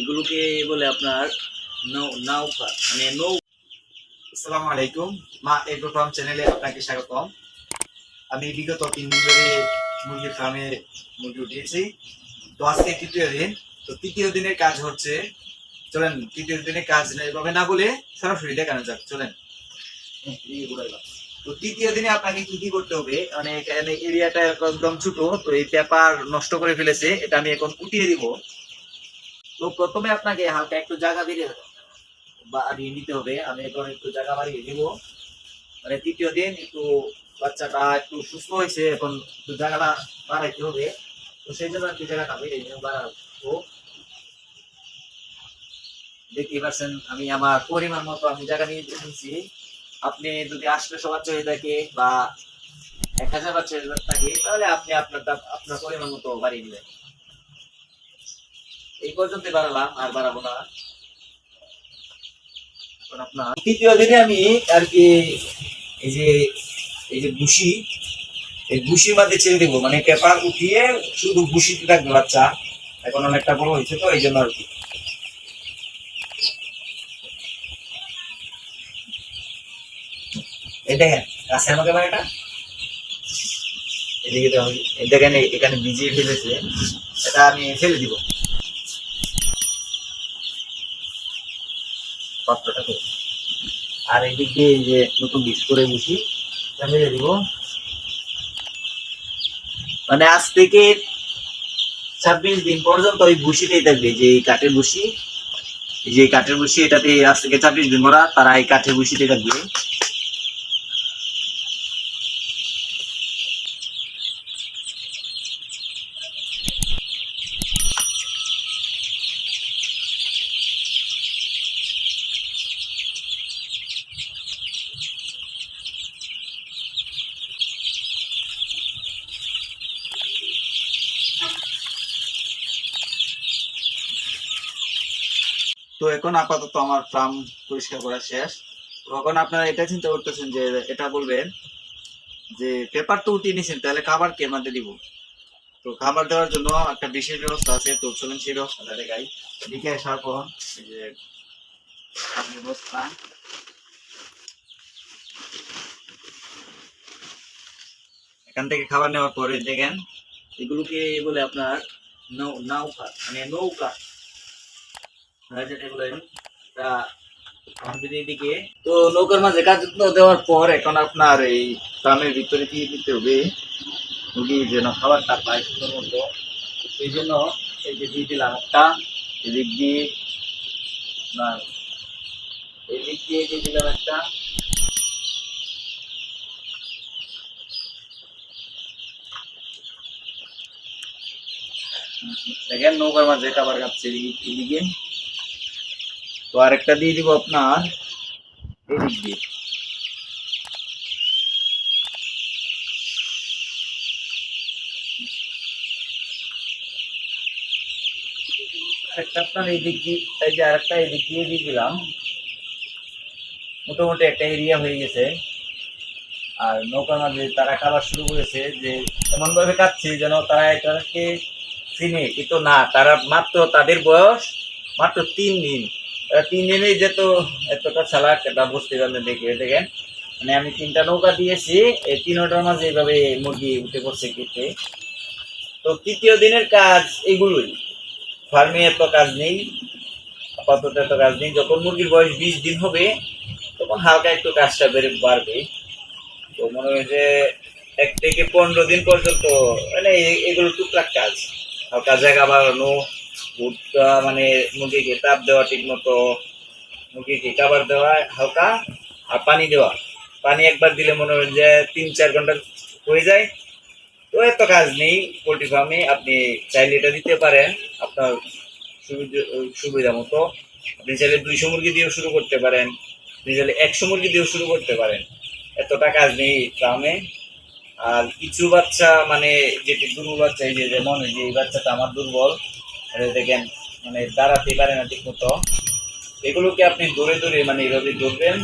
এগুলোকে বলে আপনার নৌকা মানে নৌ আসসালামু আলাইকুম। মা এগ্রো চ্যানেলে আপনাকে স্বাগতম। আমি বিগত তিন দিন ধরে মুরগির ফার্মে মুরগি উঠিয়েছি। তো আজকে তৃতীয় দিন। তো তৃতীয় দিনের কাজ হচ্ছে, চলেন, তৃতীয় দিনের কাজ এভাবে না বলে সরাসরি দেখানো যাক, চলেন। তো তৃতীয় দিনে আপনাকে কি কি করতে হবে? মানে এখানে এরিয়াটা একদম ছোট, তো এই পেপার নষ্ট করে ফেলেছে, এটা আমি এখন উঠিয়ে দিব। তো প্রথমে আপনাকে হালকা একটু জায়গা বেরিয়ে বাড়িয়ে নিতে হবে। আমি এখন একটু জায়গা বাড়িয়ে দিব মানে তৃতীয় দিন একটু বাচ্চাটা একটু সুস্থ হয়েছে, এখন একটু জায়গাটা বাড়াইতে হবে। তো সেই জন্য একটু জায়গাটা বেরিয়ে নিয়ে বাড়াবো। দেখতে পাচ্ছেন, আমি আমার পরিমাণ মতো আমি জায়গা নিয়ে নিয়েছি। আপনি যদি আটশো বাচ্চা হয়ে থাকে বা এক হাজার বাচ্চা থাকে তাহলে আপনি আপনার আপনার পরিমাণ মতো বাড়িয়ে দিবেন এই পর্যন্ত বাড়ালাম আর বাড়াবো না। আপনার তৃতীয় দিনে আমি আর কি এই যে এই যে এই মধ্যে ছেড়ে দেবো। মানে পেপার উঠিয়ে শুধু থাকবে বাচ্চা। এখন অনেকটা বড় হয়েছে তো, এই জন্য আর কি। এই দেখেন কাছে আমাকে এটা? এদিকে দেখেন, এখানে ভিজিয়ে ফেলেছে। এটা আমি ফেলে দিব। পাত্রটা। আর এদিক দিয়ে এই যে নতুন বীজ করে বসি মিলে দিব। মানে আজ থেকে ছাব্বিশ দিন পর্যন্ত ওই ভুসিতেই থাকবে, যে এই কাঠের ভুসি যে কাঠের ভুসি এটাতে আজ থেকে ছাব্বিশ দিন ভরা, তারা এই কাঠের ভুসিতে থাকবে। তো এখন আপাতত আমার ফার্ম পরিষ্কার করা শেষ। তো এখন আপনারা এটা চিন্তা করতেছেন যে এটা বলবেন যে পেপার তো উঠিয়ে নিয়েছেন তাহলে খাবার কে মাঝে দিব? তো খাবার দেওয়ার জন্য একটা বিশেষ ব্যবস্থা আছে, তো চলুন সেই ব্যবস্থাটা দেখাই এদিকে আসার পর যে ব্যবস্থা এখান থেকে খাবার নেওয়ার পরে দেখেন, এগুলোকে বলে আপনার নৌকা মানে নৌকা। আপনারা তা নৌকার মাঝে কাজ দেওয়ার পর এখন আপনার এই ফার্মের ভিতরে দিয়ে দিতে হবে? মুরগি যেন খাবারটা পায় সুন্দর মতো। সেই জন্য এই যে দিয়ে দিলাম একটা, এদিক দিয়ে না এদিক দিয়ে দিয়ে দিলাম একটা। দেখেন নৌকার মাঝে খাবার খাচ্ছে এদিকে। তো আরেকটা দিয়ে দিব আপনার এদিক দিয়ে। মোটামুটি একটা এরিয়া হয়ে গেছে। আর নৌকার তারা শুরু করেছে যে যেন তারা এটাকে চিনে। কিন্তু না, তারা মাত্র তাদের বয়স মাত্র তিন দিন। তারা তিন দিনে যেত এতটা চালাক, এটা বুঝতে পারলেন দেখে, দেখেন। মানে আমি তিনটা নৌকা দিয়েছি, এই তিনটার মাঝে এইভাবে মুরগি উঠে পড়ছে কেটে তো তৃতীয় দিনের কাজ এগুলোই। ফার্মে এত কাজ নেই, আপাতত এত কাজ নেই। যখন মুরগির বয়স বিশ দিন হবে, তখন হালকা একটু কাজটা বেড়ে বাড়বে। তো মনে হয় যে এক থেকে পনেরো দিন পর্যন্ত মানে এগুলো টুকটাক কাজ। হালকা জায়গা বাড়ানো ভুট্টা মানে মুরগিকে তাপ দেওয়া ঠিক মতো মুরগিকে খাবার দেওয়া হালকা, আর পানি দেওয়া। পানি একবার দিলে মনে হয় যে তিন চার ঘণ্টা হয়ে যায়। তো এত কাজ নেই পোলট্রি ফার্মে, আপনি চাইলে এটা দিতে পারেন। আপনার সুবিধা সুবিধা মতো। আপনি চাইলে দুইশো মুরগি দিয়েও শুরু করতে পারেন। আপনি চাইলে একশো মুরগি দিয়েও শুরু করতে পারেন। এতটা কাজ নেই ফার্মে। আর কিছু বাচ্চা মানে যেটি দুর্বল বাচ্চা, এই যে, যেমন এই বাচ্চাটা আমার দুর্বল দেখেন মানে দাঁড়াতে পারে না ঠিক মতো এগুলোকে আপনি ধরে ধরে মানে এইভাবে ধরবেন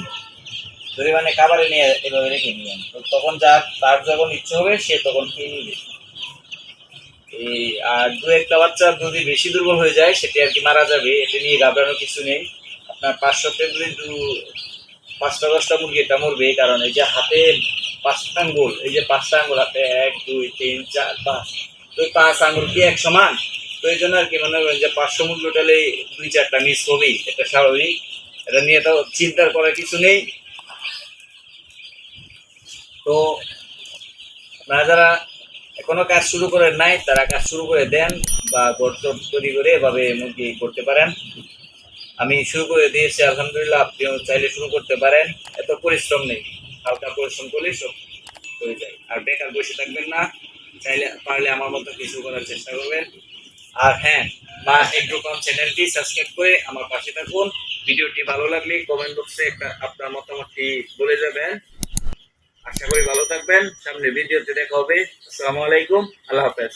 ধরে মানে খাবারে নিয়ে এভাবে রেখে নেবেন তখন যার তার যখন ইচ্ছে হবে, সে তখন খেয়ে নিবে। এই, আর দু একটা বাচ্চা যদি বেশি দুর্বল হয়ে যায়, সেটি আর কি মারা যাবে, এটি নিয়ে ঘাবড়ানোর কিছু নেই। আপনার পাঁচশোতে যদি দু, পাঁচটা, দশটা মুরগি এটা মরবে, কারণ এই যে হাতে পাঁচটা আঙ্গুল, এই যে পাঁচটা আঙ্গুল, হাতে এক, দুই, তিন, চার, পাঁচ। তো পাঁচ আঙ্গুল কি এক সমান তো এই জন্য আর কি মনে করেন যে পাঁচশো মুরগি উঠালে দুই চারটা মিস হবেই, এটা স্বাভাবিক। এটা নিয়ে তো চিন্তার করার কিছু নেই। তো আপনারা যারা এখনও কাজ শুরু করেন নাই, তারা কাজ শুরু করে দেন বা গর্ত তৈরি করে এভাবে মুরগি করতে পারেন। আমি শুরু করে দিয়েছি, আলহামদুলিল্লাহ, আপনিও চাইলে শুরু করতে পারেন। এত পরিশ্রম নেই, হালকা পরিশ্রম করলেই সব হয়ে যায়। আর বেকার বসে থাকবেন না, চাইলে পারলে আমার মতো কিছু করার চেষ্টা করবেন। আর হ্যাঁ মা এগ্রোকম চ্যানেলটি সাবস্ক্রাইব করে আমার পাশে থাকুন। ভিডিওটি ভালো লাগলে কমেন্ট বক্সে একটা আপনার মতামতটি বলে যাবেন। আশা করি ভালো থাকবেন। সামনে ভিডিওতে দেখা হবে। আসসালামু আলাইকুম। আল্লাহ হাফেজ।